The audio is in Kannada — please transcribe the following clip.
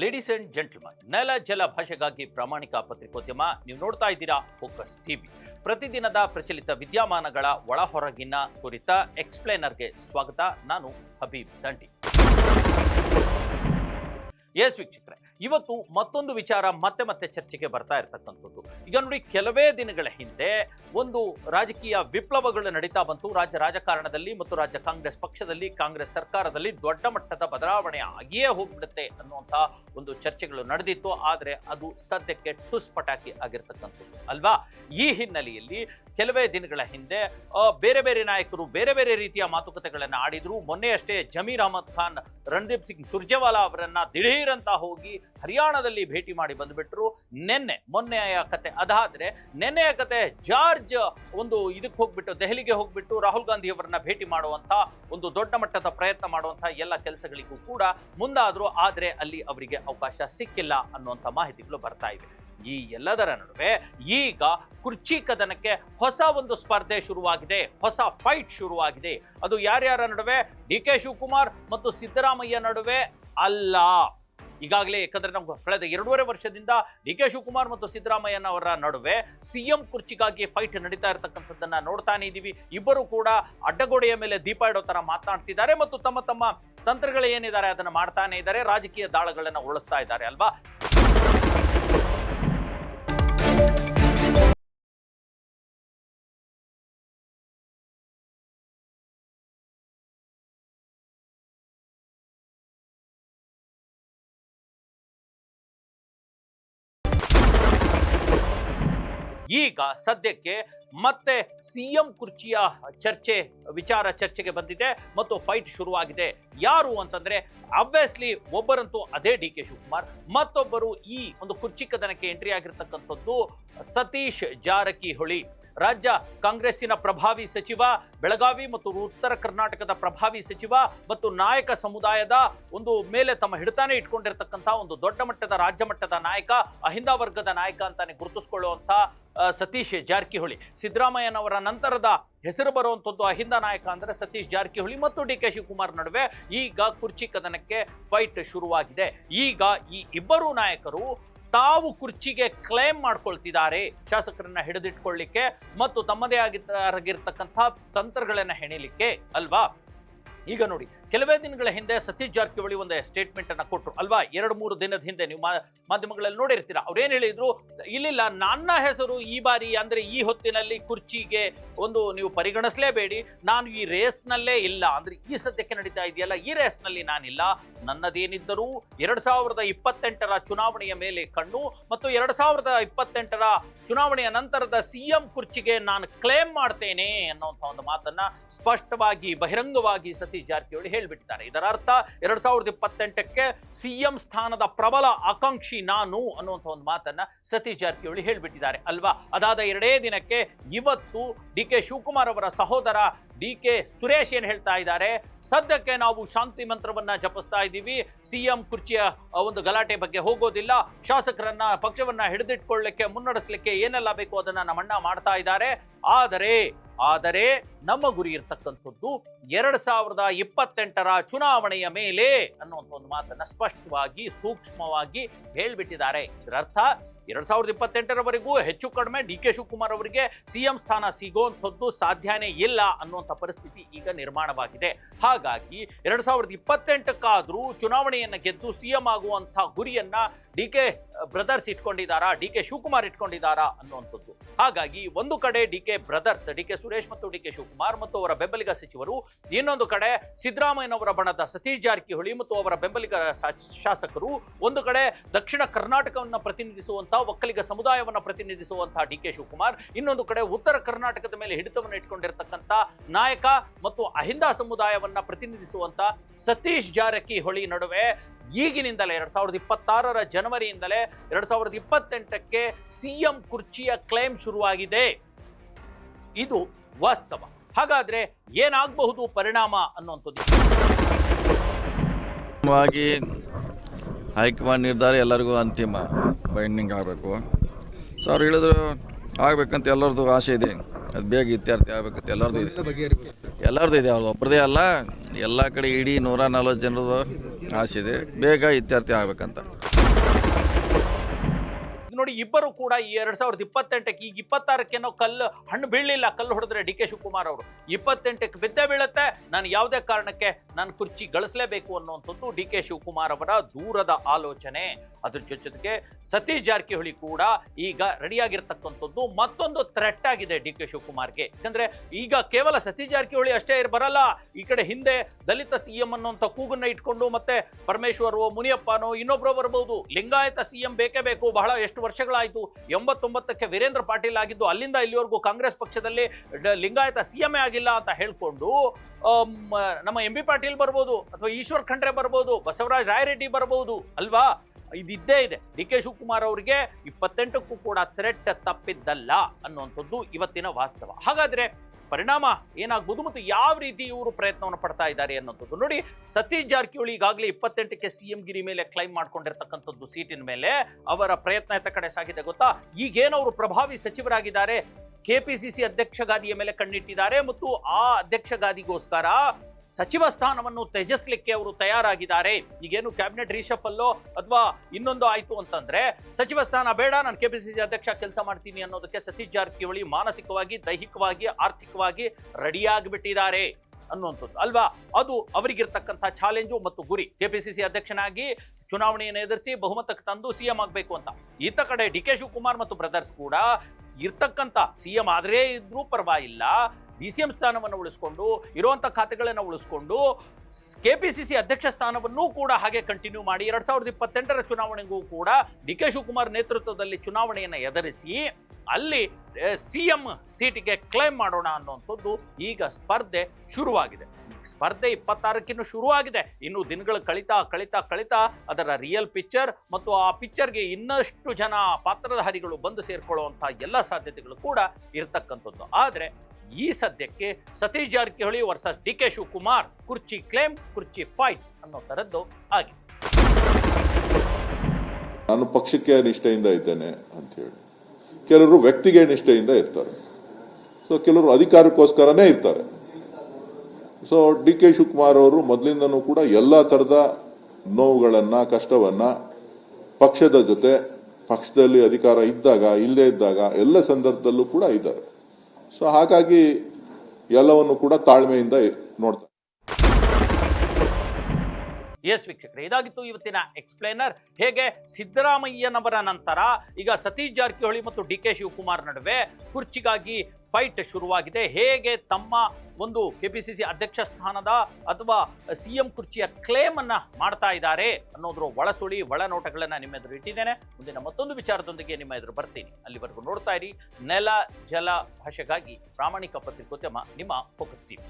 ಲೇಡೀಸ್ ಅಂಡ್ ಜೆಂಟಲ್ಮನ್ ನೆಲ ಜಲ ಭಾಷೆಗಾಗಿ ಪ್ರಾಮಾಣಿಕ ಪತ್ರಿಕೋದ್ಯಮ ನೀವು ನೋಡ್ತಾ ಇದ್ದೀರಾ ಫೋಕಸ್ ಟಿವಿ ಪ್ರತಿದಿನದ ಪ್ರಚಲಿತ ವಿದ್ಯಮಾನಗಳ ಒಳ ಹೊರಗಿನ ಕುರಿತ ಎಕ್ಸ್ಪ್ಲೇನರ್ಗೆ ಸ್ವಾಗತ. ನಾನು ಹಬೀಬ್ ದಂಡಿ. ಎಸ್ ವೀಕ್ಷಕರೇ ಇವತ್ತು ಮತ್ತೊಂದು ವಿಚಾರ ಮತ್ತೆ ಮತ್ತೆ ಚರ್ಚೆಗೆ ಬರ್ತಾ ಇರತಕ್ಕಂಥದ್ದು. ಈಗ ನೋಡಿ, ಕೆಲವೇ ದಿನಗಳ ಹಿಂದೆ ಒಂದು ರಾಜಕೀಯ ವಿಪ್ಲವಗಳು ನಡೀತಾ ಬಂತು. ರಾಜ್ಯ ರಾಜಕಾರಣದಲ್ಲಿ ಮತ್ತು ರಾಜ್ಯ ಕಾಂಗ್ರೆಸ್ ಪಕ್ಷದಲ್ಲಿ, ಕಾಂಗ್ರೆಸ್ ಸರ್ಕಾರದಲ್ಲಿ ದೊಡ್ಡ ಮಟ್ಟದ ಬದಲಾವಣೆ ಆಗಿಯೇ ಹೋಗ್ಬಿಡುತ್ತೆ ಅನ್ನುವಂಥ ಒಂದು ಚರ್ಚೆಗಳು ನಡೆದಿತ್ತು. ಆದರೆ ಅದು ಸದ್ಯಕ್ಕೆ ಟುಸ್ ಪಟಾಕಿ ಆಗಿರ್ತಕ್ಕಂಥದ್ದು ಅಲ್ವಾ? ಈ ಹಿನ್ನೆಲೆಯಲ್ಲಿ ಕೆಲವೇ ದಿನಗಳ ಹಿಂದೆ ಬೇರೆ ಬೇರೆ ನಾಯಕರು ಬೇರೆ ಬೇರೆ ರೀತಿಯ ಮಾತುಕತೆಗಳನ್ನು ಆಡಿದ್ರು. ಮೊನ್ನೆಯಷ್ಟೇ ಜಮೀರ್ ಅಹಮದ್ ಖಾನ್, ರಣದೀಪ್ ಸಿಂಗ್ ಸುರ್ಜೇವಾಲಾ ಅವರನ್ನ ಅಂತ ಹೋಗಿ ಹರಿಯಾಣದಲ್ಲಿ ಭೇಟಿ ಮಾಡಿ ಬಂದುಬಿಟ್ರು. ನಿನ್ನೆ ಮೊನ್ನೆಯ ಕತೆ. ಅದಾದ್ರೆ ನಿನ್ನೆಯ ಕತೆ ಜಾರ್ಜ್ ಒಂದು ಇದಕ್ಕೆ ಹೋಗ್ಬಿಟ್ಟು, ದೆಹಲಿಗೆ ಹೋಗ್ಬಿಟ್ಟು ರಾಹುಲ್ ಗಾಂಧಿ ಅವರನ್ನ ಭೇಟಿ ಮಾಡುವಂಥ ಒಂದು ದೊಡ್ಡ ಮಟ್ಟದ ಪ್ರಯತ್ನ ಮಾಡುವಂಥ ಎಲ್ಲ ಕೆಲಸಗಳಿಗೂ ಕೂಡ ಮುಂದಾದರೂ. ಆದರೆ ಅಲ್ಲಿ ಅವರಿಗೆ ಅವಕಾಶ ಸಿಕ್ಕಿಲ್ಲ ಅನ್ನುವಂಥ ಮಾಹಿತಿಗಳು ಬರ್ತಾ ಇವೆ. ಈ ಎಲ್ಲದರ ನಡುವೆ ಈಗ ಕುರ್ಚಿ ಕದನಕ್ಕೆ ಹೊಸ ಒಂದು ಸ್ಪರ್ಧೆ ಶುರುವಾಗಿದೆ. ಹೊಸ ಫೈಟ್ ಶುರುವಾಗಿದೆ. ಅದು ಯಾರ್ಯಾರ ನಡುವೆ? ಡಿ ಕೆ ಶಿವಕುಮಾರ್ ಮತ್ತು ಸಿದ್ದರಾಮಯ್ಯ ನಡುವೆ ಅಲ್ಲ. ಈಗಾಗಲೇ ಯಾಕಂದ್ರೆ ನಾವು ಕಳೆದ ಎರಡೂವರೆ ವರ್ಷದಿಂದ ಡಿ ಕೆ ಶಿವಕುಮಾರ್ ಮತ್ತು ಸಿದ್ದರಾಮಯ್ಯನವರ ನಡುವೆ ಸಿಎಂ ಕುರ್ಚಿಗಾಗಿ ಫೈಟ್ ನಡೀತಾ ಇರತಕ್ಕಂಥದ್ದನ್ನ ನೋಡ್ತಾನೆ ಇದ್ದೀವಿ ಇಬ್ಬರು ಕೂಡ ಅಡ್ಡಗೋಡೆಯ ಮೇಲೆ ದೀಪ ಇಡೋ ತರ ಮಾತನಾಡ್ತಿದ್ದಾರೆ ಮತ್ತು ತಮ್ಮ ತಮ್ಮ ತಂತ್ರಗಳು ಏನಿದ್ದಾರೆ ಅದನ್ನ ಮಾಡ್ತಾನೆ ಇದ್ದಾರೆ. ರಾಜಕೀಯ ದಾಳಗಳನ್ನ ಉಳಿಸ್ತಾ ಇದ್ದಾರೆ ಅಲ್ವಾ? ಈಗ ಸದ್ಯಕ್ಕೆ ಮತ್ತೆ ಸಿಎಂ ಕುರ್ಚಿಯ ಚರ್ಚೆ, ವಿಚಾರ ಚರ್ಚೆಗೆ ಬಂದಿದೆ ಮತ್ತು ಫೈಟ್ ಶುರುವಾಗಿದೆ. ಯಾರು ಅಂತಂದ್ರೆ ಅಬ್ವಿಯಸ್ಲಿ ಒಬ್ಬರಂತೂ ಅದೇ ಡಿ ಕೆ ಶಿವಕುಮಾರ್. ಮತ್ತೊಬ್ಬರು ಈ ಒಂದು ಕುರ್ಚಿ ಕದನಕ್ಕೆ ಎಂಟ್ರಿ ಆಗಿರ್ತಕ್ಕಂಥದ್ದು ಸತೀಶ್ ಜಾರಕಿಹೊಳಿ. ರಾಜ್ಯ ಕಾಂಗ್ರೆಸ್ಸಿನ ಪ್ರಭಾವಿ ಸಚಿವ, ಬೆಳಗಾವಿ ಮತ್ತು ಉತ್ತರ ಕರ್ನಾಟಕದ ಪ್ರಭಾವಿ ಸಚಿವ ಮತ್ತು ನಾಯಕ ಸಮುದಾಯದ ಒಂದು ಮೇಲೆ ತಮ್ಮ ಹಿಡಿತಾನೆ ಇಟ್ಕೊಂಡಿರ್ತಕ್ಕಂಥ ಒಂದು ದೊಡ್ಡ ಮಟ್ಟದ, ರಾಜ್ಯ ಮಟ್ಟದ ನಾಯಕ, ಅಹಿಂದ ವರ್ಗದ ನಾಯಕ ಅಂತಾನೆ ಗುರುತಿಸ್ಕೊಳ್ಳುವಂಥ ಸತೀಶ್ ಜಾರಕಿಹೊಳಿ. ಸಿದ್ದರಾಮಯ್ಯನವರ ನಂತರದ ಹೆಸರು ಬರುವಂಥದ್ದು ಅಹಿಂದ ನಾಯಕ ಅಂದರೆ ಸತೀಶ್ ಜಾರಕಿಹೊಳಿ ಮತ್ತು ಡಿ ಕೆ ಶಿವಕುಮಾರ್ ನಡುವೆ ಈಗ ಕುರ್ಚಿ ಕದನಕ್ಕೆ ಫೈಟ್ ಶುರುವಾಗಿದೆ. ಈಗ ಈ ಇಬ್ಬರು ನಾಯಕರು ತಾವು ಕುರ್ಚಿಗೆ ಕ್ಲೇಮ್ ಮಾಡ್ಕೊಳ್ತಿದ್ದಾರೆ. ಶಾಸಕರನ್ನ ಹಿಡಿದಿಟ್ಕೊಳ್ಳಿಕ್ಕೆ ಮತ್ತು ತಮ್ಮದೇ ಆಗಿರ್ತಕ್ಕಂಥ ತಂತ್ರಗಳನ್ನ ಹೆಣಿಲಿಕ್ಕೆ ಅಲ್ವಾ? ಈಗ ನೋಡಿ, ಕೆಲವೇ ದಿನಗಳ ಹಿಂದೆ ಸತೀಶ್ ಜಾರಕಿಹೊಳಿ ಒಂದು ಸ್ಟೇಟ್ಮೆಂಟ್ ಅನ್ನ ಕೊಟ್ಟರು ಅಲ್ವಾ? ಎರಡು ಮೂರು ದಿನದ ಹಿಂದೆ ನೀವು ಮಾಧ್ಯಮಗಳಲ್ಲಿ ನೋಡಿರ್ತೀರಾ. ಅವ್ರೇನ್ ಹೇಳಿದ್ರು? ಇಲ್ಲಿಲ್ಲ, ನನ್ನ ಹೆಸರು ಈ ಬಾರಿ ಅಂದ್ರೆ ಈ ಹೊತ್ತಿನಲ್ಲಿ ಕುರ್ಚಿಗೆ ಒಂದು ನೀವು ಪರಿಗಣಿಸಲೇಬೇಡಿ. ನಾನು ಈ ರೇಸ್ನಲ್ಲೇ ಇಲ್ಲ. ಅಂದ್ರೆ ಈ ಸದ್ಯಕ್ಕೆ ನಡೀತಾ ಇದೆಯಲ್ಲ, ಈ ರೇಸ್ನಲ್ಲಿ ನಾನಿಲ್ಲ. ನನ್ನದೇನಿದ್ದರೂ ಎರಡು ಸಾವಿರದ ಇಪ್ಪತ್ತೆಂಟರ ಚುನಾವಣೆಯ ಮೇಲೆ ಕಣ್ಣು ಮತ್ತು ಎರಡು ಸಾವಿರದ ಇಪ್ಪತ್ತೆಂಟರ ಚುನಾವಣೆಯ ನಂತರದ ಸಿಎಂ ಕುರ್ಚಿಗೆ ನಾನು ಕ್ಲೇಮ್ ಮಾಡ್ತೇನೆ ಅನ್ನೋಂಥ ಒಂದು ಮಾತನ್ನ ಸ್ಪಷ್ಟವಾಗಿ, ಬಹಿರಂಗವಾಗಿ ಸತೀಶ್ ಜಾರಕಿಹೊಳಿ ಹೇಳಿಬಿಟ್ಟಿದ್ದಾರೆ. ಇದರ ಅರ್ಥ ಎರಡ್ ಸಾವಿರದ ಇಪ್ಪತ್ತೆಂಟಕ್ಕೆ ಸಿಎಂ ಸ್ಥಾನದ ಪ್ರಬಲ ಆಕಾಂಕ್ಷಿ ನಾನು ಅನ್ನುವಂಥ ಒಂದು ಮಾತನ್ನ ಸತೀಶ್ ಜಾರಕಿಹೊಳಿ ಹೇಳಿಬಿಟ್ಟಿದ್ದಾರೆ ಅಲ್ವಾ? ಅದಾದ ಎರಡೇ ದಿನಕ್ಕೆ ಇವತ್ತು ಡಿ ಕೆ ಶಿವಕುಮಾರ್ ಅವರ ಸಹೋದರ ಡಿ ಕೆ ಸುರೇಶ್ ಏನ್ ಹೇಳ್ತಾ ಇದ್ದಾರೆ? ಸದ್ಯಕ್ಕೆ ನಾವು ಶಾಂತಿ ಮಂತ್ರವನ್ನ ಜಪಿಸ್ತಾ ಇದ್ದೀವಿ. ಸಿಎಂ ಕುರ್ಚಿಯ ಒಂದು ಗಲಾಟೆ ಬಗ್ಗೆ ಹೋಗೋದಿಲ್ಲ. ಶಾಸಕರನ್ನ ಪಕ್ಷವನ್ನ ಹಿಡಿದಿಟ್ಕೊಳ್ಳಿಕ್ಕೆ, ಮುನ್ನಡೆಸಲಿಕ್ಕೆ ಏನೆಲ್ಲ ಬೇಕು ಅದನ್ನ ನಮ್ಮಣ್ಣ ಮಾಡ್ತಾ ಇದ್ದಾರೆ. ಆದರೆ ಆದರೆ ನಮ್ಮ ಗುರಿ ಇರ್ತಕ್ಕಂಥದ್ದು ಎರಡ್ ಸಾವಿರದ ಇಪ್ಪತ್ತೆಂಟರ ಚುನಾವಣೆಯ ಮೇಲೆ ಅನ್ನುವಂಥ ಒಂದು ಮಾತನ್ನ ಸ್ಪಷ್ಟವಾಗಿ, ಸೂಕ್ಷ್ಮವಾಗಿ ಹೇಳ್ಬಿಟ್ಟಿದ್ದಾರೆ. ಇದರ ಅರ್ಥ ಎರಡ್ ಸಾವಿರದ ಇಪ್ಪತ್ತೆಂಟರವರೆಗೂ ಹೆಚ್ಚು ಕಡಿಮೆ ಡಿ ಕೆ ಶಿವಕುಮಾರ್ ಅವರಿಗೆ ಸಿಎಂ ಸ್ಥಾನ ಸಿಗೋಂಥದ್ದು ಸಾಧ್ಯನೇ ಇಲ್ಲ ಅನ್ನುವಂಥ ಪರಿಸ್ಥಿತಿ ಈಗ ನಿರ್ಮಾಣವಾಗಿದೆ. ಹಾಗಾಗಿ ಎರಡ್ ಸಾವಿರದ ಇಪ್ಪತ್ತೆಂಟಕ್ಕಾದರೂ ಚುನಾವಣೆಯನ್ನು ಗೆದ್ದು ಸಿಎಂ ಆಗುವಂಥ ಗುರಿಯನ್ನ ಡಿ ಕೆ ಬ್ರದರ್ಸ್ ಇಟ್ಕೊಂಡಿದ್ದಾರಾ ಡಿ ಕೆ ಶಿವಕುಮಾರ್ ಇಟ್ಕೊಂಡಿದ್ದಾರಾ ಅನ್ನುವಂಥದ್ದು. ಹಾಗಾಗಿ ಒಂದು ಕಡೆ D K brothers, D K Suresh ಮತ್ತು ಡಿ ಕೆ ಶಿವಕುಮಾರ್ ಮತ್ತು ಅವರ ಬೆಂಬಲಿಗ ಸಚಿವರು, ಇನ್ನೊಂದು ಕಡೆ ಸಿದ್ದರಾಮಯ್ಯನವರ ಬಣದ ಸತೀಶ್ ಜಾರಕಿಹೊಳಿ ಮತ್ತು ಅವರ ಬೆಂಬಲಿಗ ಶಾಸಕರು, ಒಂದು ಕಡೆ ದಕ್ಷಿಣ ಕರ್ನಾಟಕವನ್ನು ಪ್ರತಿನಿಧಿಸುವಂತಹ ಒಕ್ಕಲಿಗ ಸಮುದಾಯವನ್ನು ಪ್ರತಿನಿಧಿಸುವಂತಹ ಡಿ ಕೆ ಶಿವಕುಮಾರ್, ಇನ್ನೊಂದು ಕಡೆ ಉತ್ತರ ಕರ್ನಾಟಕದ ಮೇಲೆ ಹಿಡಿತವನ್ನು ಇಟ್ಕೊಂಡಿರ್ತಕ್ಕಂಥ ನಾಯಕ ಮತ್ತು ಅಹಿಂದ ಸಮುದಾಯವನ್ನ ಪ್ರತಿನಿಧಿಸುವಂತ ಸತೀಶ್ ಜಾರಕಿಹೊಳಿ ನಡುವೆ ಈಗಿನಿಂದಲೇ ಎರಡ್ ಸಾವಿರದ ಇಪ್ಪತ್ತಾರರ ಜನವರಿಯಿಂದಲೇ ಎರಡ್ ಸಾವಿರದ ಇಪ್ಪತ್ತೆಂಟಕ್ಕೆ ಸಿಎಂ ಕುರ್ಚಿಯ ಕ್ಲೇಮ್ ಶುರುವಾಗಿದೆ. ಇದು ವಾಸ್ತವ. ಹಾಗಾದ್ರೆ ಏನಾಗಬಹುದು ಪರಿಣಾಮ ಅನ್ನುವಂಥದ್ದು ಹೈಕಮಾಂಡ್ ನಿರ್ಧಾರ ಎಲ್ಲರಿಗೂ ಅಂತಿಮ. ಬೈಂಡಿಂಗ್ ಆಗಬೇಕು. ಸೊ ಅವ್ರು ಹೇಳಿದ್ರು, ಆಗಬೇಕಂತ ಎಲ್ಲರದ್ದು ಆಸೆ ಇದೆ. ಅದು ಬೇಗ ಇತ್ಯರ್ಥ ಆಗಬೇಕಂತ ಎಲ್ಲರದ್ದು ಇದೆ. ಎಲ್ಲರದ್ದು ಇದೆ, ಅವ್ರದ್ದು ಒಬ್ಬರದೇ ಅಲ್ಲ. ಎಲ್ಲ ಕಡೆ ಇಡೀ ನೂರ ನಲ್ವತ್ತು ಜನರದು ಆಸೆ ಇದೆ. ಬೇಗ ಇತ್ಯರ್ಥ ಆಗಬೇಕಂತ. ನೋಡಿ ಇಬ್ಬರು ಕೂಡ ಈ ಎರಡ್ ಸಾವಿರದ ಇಪ್ಪತ್ತೆಂಟಕ್ಕೆ, ಈಗ ಇಪ್ಪತ್ತಾರಕ್ಕೇನೋ ಕಲ್ಲು, ಹಣ್ಣು ಬೀಳಲಿಲ್ಲ, ಕಲ್ಲು ಹೊಡೆದ್ರೆ ಡಿ ಕೆ ಶಿವಕುಮಾರ್ ಅವರು. ಇಪ್ಪತ್ತೆಂಟಕ್ಕೆ ಬಿದ್ದೇ ಬೀಳುತ್ತೆ. ನಾನು ಯಾವುದೇ ಕಾರಣಕ್ಕೆ ನಾನು ಕುರ್ಚಿ ಗಳಿಸಲೇಬೇಕು ಅನ್ನುವಂಥದ್ದು ಡಿ ಕೆ ಶಿವಕುಮಾರ್ ಅವರ ದೂರದ ಆಲೋಚನೆ. ಅದ್ರ ಜೊತೆಗೆ ಸತೀಶ್ ಜಾರಕಿಹೊಳಿ ಕೂಡ ಈಗ ರೆಡಿಯಾಗಿರ್ತಕ್ಕಂಥದ್ದು ಮತ್ತೊಂದು ಥ್ರೆಟ್ ಆಗಿದೆ ಡಿ ಕೆ ಶಿವಕುಮಾರ್ಗೆ. ಯಾಕಂದ್ರೆ ಈಗ ಕೇವಲ ಸತೀಶ್ ಜಾರಕಿಹೊಳಿ ಅಷ್ಟೇ ಬರಲ್ಲ. ಈ ಕಡೆ ಹಿಂದೆ ದಲಿತ ಸಿಎಂ ಅನ್ನುವಂಥ ಕೂಗನ್ನ ಇಟ್ಕೊಂಡು ಮತ್ತೆ ಪರಮೇಶ್ವರೋ, ಮುನಿಯಪ್ಪನೋ ಇನ್ನೊಬ್ರು ಬರ್ಬೋದು. ಲಿಂಗಾಯತ ಸಿಎಂ ಬೇಕೇ ಬೇಕು. ಬಹಳ ಎಷ್ಟು ವರ್ಷಗಳಾಯಿತು. ಎಂಬತ್ತೊಂಬತ್ತಕ್ಕೆ ವೀರೇಂದ್ರ ಪಾಟೀಲ್ ಆಗಿದ್ದು ಅಲ್ಲಿಂದ ಇಲ್ಲಿವರೆಗೂ ಕಾಂಗ್ರೆಸ್ ಪಕ್ಷದಲ್ಲಿ ಲಿಂಗಾಯತ ಸಿಎಂ ಆಗಿಲ್ಲ ಅಂತ ಹೇಳ್ಕೊಂಡು ನಮ್ಮ ಎಂ ಬಿ ಪಾಟೀಲ್ ಬರ್ಬೋದು ಅಥವಾ ಈಶ್ವರ್ ಖಂಡ್ರೆ ಬರ್ಬೋದು, ಬಸವರಾಜ್ ರಾಯರೆಡ್ಡಿ ಬರ್ಬೋದು ಅಲ್ವಾ? ಇದಿದ್ದೇ ಇದೆ. ಡಿ ಕೆ ಶಿವಕುಮಾರ್ ಅವರಿಗೆ ಇಪ್ಪತ್ತೆಂಟಕ್ಕೂ ಕೂಡ ಥ್ರೆಟ್ ತಪ್ಪಿದ್ದಲ್ಲ ಅನ್ನುವಂಥದ್ದು ಇವತ್ತಿನ ವಾಸ್ತವ. ಹಾಗಾದ್ರೆ ಪರಿಣಾಮ ಏನಾಗ್ಬೋದು ಮತ್ತು ಯಾವ ರೀತಿ ಇವರು ಪ್ರಯತ್ನವನ್ನು ಪಡ್ತಾ ಇದ್ದಾರೆ ಅನ್ನೋಂಥದ್ದು ನೋಡಿ ಸತೀಶ್ ಜಾರಕಿಹೊಳಿ ಈಗಾಗಲೇ ಇಪ್ಪತ್ತೆಂಟಕ್ಕೆ ಸಿಎಂ ಗಿರಿ ಮೇಲೆ ಕ್ಲೈಮ್ ಮಾಡ್ಕೊಂಡಿರ್ತಕ್ಕಂಥದ್ದು ಸೀಟಿನ ಮೇಲೆ ಅವರ ಪ್ರಯತ್ನ ಎತ್ತ ಕಡೆ ಸಾಗಿದೆ ಗೊತ್ತಾ? ಈಗೇನವರು ಪ್ರಭಾವಿ ಸಚಿವರಾಗಿದ್ದಾರೆ? ಕೆಪಿಸಿಸಿ ಅಧ್ಯಕ್ಷ ಗಾದಿಯ ಮೇಲೆ ಕಣ್ಣಿಟ್ಟಿದ್ದಾರೆ ಮತ್ತು ಆ ಅಧ್ಯಕ್ಷ ಗಾದಿಗೋಸ್ಕರ ಸಚಿವ ಸ್ಥಾನವನ್ನು ತ್ಯಜಿಸಲಿಕ್ಕೆ ಅವರು ತಯಾರಾಗಿದ್ದಾರೆ. ಈಗೇನು ಕ್ಯಾಬಿನೆಟ್ ರೀಶಫಲ್ಲೋ ಅಥವಾ ಇನ್ನೊಂದು ಆಯ್ತು ಅಂತಂದ್ರೆ, ಸಚಿವ ಸ್ಥಾನ ಬೇಡ, ನಾನು ಕೆಪಿಸಿಸಿ ಅಧ್ಯಕ್ಷ ಕೆಲಸ ಮಾಡ್ತೀನಿ ಅನ್ನೋದಕ್ಕೆ ಸತೀಶ್ ಜಾರಕಿಹೊಳಿ ಮಾನಸಿಕವಾಗಿ, ದೈಹಿಕವಾಗಿ, ಆರ್ಥಿಕವಾಗಿ ರೆಡಿಯಾಗಿಬಿಟ್ಟಿದ್ದಾರೆ ಅನ್ನುವಂಥದ್ದು. ಅಲ್ವಾ? ಅದು ಅವರಿಗಿರ್ತಕ್ಕಂಥ ಚಾಲೆಂಜು ಮತ್ತು ಗುರಿ. ಕೆಪಿಸಿಸಿ ಅಧ್ಯಕ್ಷನಾಗಿ ಚುನಾವಣೆಯನ್ನು ಎದುರಿಸಿ ಬಹುಮತಕ್ಕೆ ತಂದು ಸಿಎಂ ಆಗಬೇಕು ಅಂತ. ಈತ ಕಡೆ ಡಿ ಕೆ ಶಿವಕುಮಾರ್ ಮತ್ತು ಬ್ರದರ್ಸ್ ಕೂಡ ಇರ್ತಕ್ಕಂಥ ಸಿಎಂ ಆದ್ರೆ ಇದ್ರೂ ಪರವಾಗಿಲ್ಲ. ಡಿ ಸಿ ಎಂ ಸ್ಥಾನವನ್ನು ಉಳಿಸ್ಕೊಂಡು ಇರುವಂಥ ಖಾತೆಗಳನ್ನು ಉಳಿಸ್ಕೊಂಡು ಕೆ ಪಿ ಸಿ ಸಿ ಅಧ್ಯಕ್ಷ ಸ್ಥಾನವನ್ನೂ ಕೂಡ ಹಾಗೆ ಕಂಟಿನ್ಯೂ ಮಾಡಿ ಎರಡು ಸಾವಿರದ ಇಪ್ಪತ್ತೆಂಟರ ಚುನಾವಣೆಗೂ ಕೂಡ ಡಿ ಕೆ ಶಿವಕುಮಾರ್ ನೇತೃತ್ವದಲ್ಲಿ ಚುನಾವಣೆಯನ್ನು ಎದುರಿಸಿ ಅಲ್ಲಿ ಸಿ ಎಂ ಸೀಟಿಗೆ ಕ್ಲೈಮ್ ಮಾಡೋಣ ಅನ್ನುವಂಥದ್ದು ಈಗ ಸ್ಪರ್ಧೆ ಶುರುವಾಗಿದೆ. ಸ್ಪರ್ಧೆ ಇಪ್ಪತ್ತಾರಕ್ಕಿನ್ನೂ ಶುರುವಾಗಿದೆ. ಇನ್ನು ದಿನಗಳು ಕಳಿತಾ ಕಳಿತಾ ಕಳಿತಾ ಅದರ ರಿಯಲ್ ಪಿಕ್ಚರ್ ಮತ್ತು ಆ ಪಿಕ್ಚರ್ಗೆ ಇನ್ನಷ್ಟು ಜನ ಪಾತ್ರಧಾರಿಗಳು ಬಂದು ಸೇರ್ಕೊಳ್ಳುವಂಥ ಎಲ್ಲ ಸಾಧ್ಯತೆಗಳು ಕೂಡ ಇರತಕ್ಕಂಥದ್ದು. ಆದರೆ ಈ ಸದ್ಯಕ್ಕೆ Satish Jarkiholi versus D K Shivakumar, ಕುರ್ಚಿ ಕ್ಲೇಮ್, ಕುರ್ಚಿ ಫೈಟ್ ಅನ್ನೋ ಥರದ್ದು ಆಗಿದೆ. ನಾನು ಪಕ್ಷಕ್ಕೆ ನಿಷ್ಠೆಯಿಂದ ಇದ್ದೇನೆ ಅಂತ ಹೇಳಿ. ಕೆಲವರು ವ್ಯಕ್ತಿಗೆ ನಿಷ್ಠೆಯಿಂದ ಇರ್ತಾರೆ. ಸೊ ಕೆಲವರು ಅಧಿಕಾರಕ್ಕೋಸ್ಕರನೇ ಇರ್ತಾರೆ. ಸೊ ಡಿ ಕೆ ಶಿವಕುಮಾರ್ ಅವರು ಮೊದಲಿಂದನೂ ಕೂಡ ಎಲ್ಲ ಥರದ ನೋವುಗಳನ್ನು, ಕಷ್ಟವನ್ನ ಪಕ್ಷದ ಜೊತೆ ಪಕ್ಷದಲ್ಲಿ ಅಧಿಕಾರ ಇದ್ದಾಗ, ಇಲ್ಲದೆ ಇದ್ದಾಗ ಎಲ್ಲ ಸಂದರ್ಭದಲ್ಲೂ ಕೂಡ ಇದ್ದಾರೆ. ಸೊ ಹಾಗಾಗಿ ಎಲ್ಲವನ್ನು ಕೂಡ ತಾಳ್ಮೆಯಿಂದ ನೋಡ್ತಾರೆ. ಎಸ್ ವೀಕ್ಷಕರೇ, ಇದಾಗಿತ್ತು ಇವತ್ತಿನ ಎಕ್ಸ್ಪ್ಲೇನರ್ ಹೇಗೆ? ಸಿದ್ದರಾಮಯ್ಯನವರ ನಂತರ ಈಗ ಸತೀಶ್ ಜಾರಕಿಹೊಳಿ ಮತ್ತು ಡಿ ಕೆ ಶಿವಕುಮಾರ್ ನಡುವೆ ಕುರ್ಚಿಗಾಗಿ ಫೈಟ್ ಶುರುವಾಗಿದೆ. ಹೇಗೆ ತಮ್ಮ ಒಂದು ಕೆಪಿಸಿಸಿ ಅಧ್ಯಕ್ಷ ಸ್ಥಾನದ ಅಥವಾ ಸಿ ಎಂ ಕುರ್ಚಿಯ ಕ್ಲೇಮ್ ಅನ್ನ ಮಾಡ್ತಾ ಇದ್ದಾರೆ ಅನ್ನೋದ್ರ ಒಳಸುಳಿ, ಒಳನೋಟಗಳನ್ನು ನಿಮ್ಮ ಎದುರು ಇಟ್ಟಿದ್ದೇನೆ. ಮುಂದಿನ ಮತ್ತೊಂದು ವಿಚಾರದೊಂದಿಗೆ ನಿಮ್ಮ ಎದುರು ಬರ್ತೀನಿ. ಅಲ್ಲಿವರೆಗೂ ನೋಡ್ತಾ ಇರಿ. ನೆಲ, ಜಲ, ಭಾಷೆಗಾಗಿ ಪ್ರಾಮಾಣಿಕ ಪತ್ರಿಕೋದ್ಯಮ ನಿಮ್ಮ ಫೋಕಸ್ ಟಿವಿ